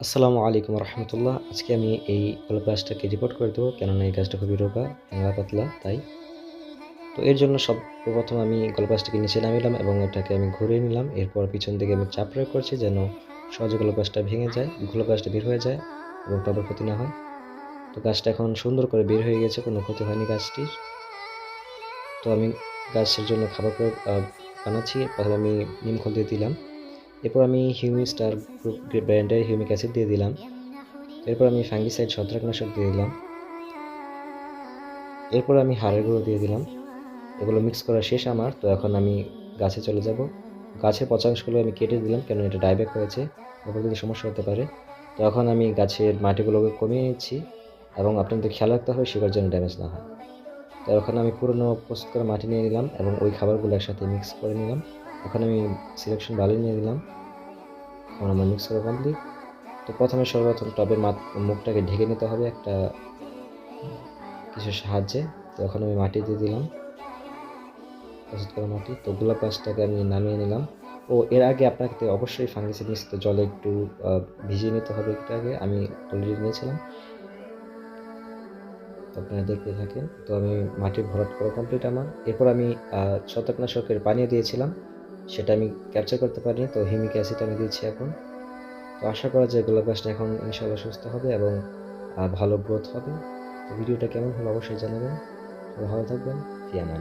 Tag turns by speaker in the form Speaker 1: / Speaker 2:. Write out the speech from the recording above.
Speaker 1: আসসালামু আলাইকুম রহমতুল্লাহ। আজকে আমি এই গোলাপ গাছটাকে রিপোর্ট করে দেবো। কেননা এই গাছটা খুবই রোগা, ভাঙা পাতলা, তাই। তো এর জন্য সর্বপ্রথম আমি গোলাপ গাছটাকে নিচে নামিলাম এবং এটাকে আমি ঘুরিয়ে নিলাম। এরপর পিছন দিকে আমি চাপ প্রয়োগ করছি যেন সহজে গোলাপ গাছটা ভেঙে যায়, গোলাপ গাছটা বের হয়ে যায় এবং টবের ক্ষতি না হয়। তো গাছটা এখন সুন্দর করে বের হয়ে গেছে, কোনো ক্ষতি হয়নি গাছটির। তো আমি গাছের জন্য খাবার প্রয়োগ বানাচ্ছি। প্রথমে আমি নিম খোল দিয়ে দিলাম। এরপর আমি হিউমি স্টার ব্র্যান্ডের হিউমিক অ্যাসিড দিয়ে দিলাম। এরপর আমি ফাঙ্গিসাইড ছত্রাকনাশক দিয়ে দিলাম। এরপর আমি হাড়ের গুঁড়ো দিয়ে দিলাম। এগুলো মিক্স করা শেষ আমার, তো এখন আমি গাছে চলে যাব। গাছের পচাংশগুলো আমি কেটে দিলাম কেন এটা ডাইব্যাক হয়েছে পরবর্তীতে সমস্যা হতে পারে। তো এখন আমি গাছের মাটিগুলোকে কমিয়ে নিচ্ছি, এবং আপনাদের খেয়াল রাখতে হবে সেগুলোর জন্য ড্যামেজ না হয়। তো এখন আমি পুরনো প্রস্তুত করা মাটি নিয়ে নিলাম, এবং ওই খাবারগুলো একসাথে মিক্স করে নিলাম। এখন আমি সিলেকশন বালি নিয়ে দিলাম এখন আমার মিক্স করা কমপ্লিট তো প্রথমে সর্বপ্রথম টবের মাত মুখটাকে ঢেকে নিতে হবে একটা কিছুর সাহায্যে। তো এখন আমি মাটি দিয়ে দিলাম। প্রস্তুত করা মাটি। তো গোলাপ গাছটাকে আমি নামিয়ে নিলাম। ও এর আগে আপনাকে অবশ্যই ফাঙ্গিসিড মিশ্রিত জলে একটু ভিজিয়ে নিতে হবে একটু আগে। আমি অলরেডি নিয়েছিলাম। আপনারা দেখতে থাকেন। তো আমি মাটি ভরাট করা কমপ্লিট আমার। এরপর আমি আহ, ছত্রাকনাশকের পানীয় দিয়েছিলাম। সেটা আমি ক্যাপচার করতে পারিনি, তো হিমিক অ্যাসিড আমি দিচ্ছি এখন। তো আশা করা যায় গোলাপ গাছটা এখন ইনশাল্লাহ সুস্থ হবে এবং ভালো গ্রোথ হবে। তো ভিডিওটা কেমন হলো অবশ্যই জানাবেন। ভালো থাকবেন ফিয়ামান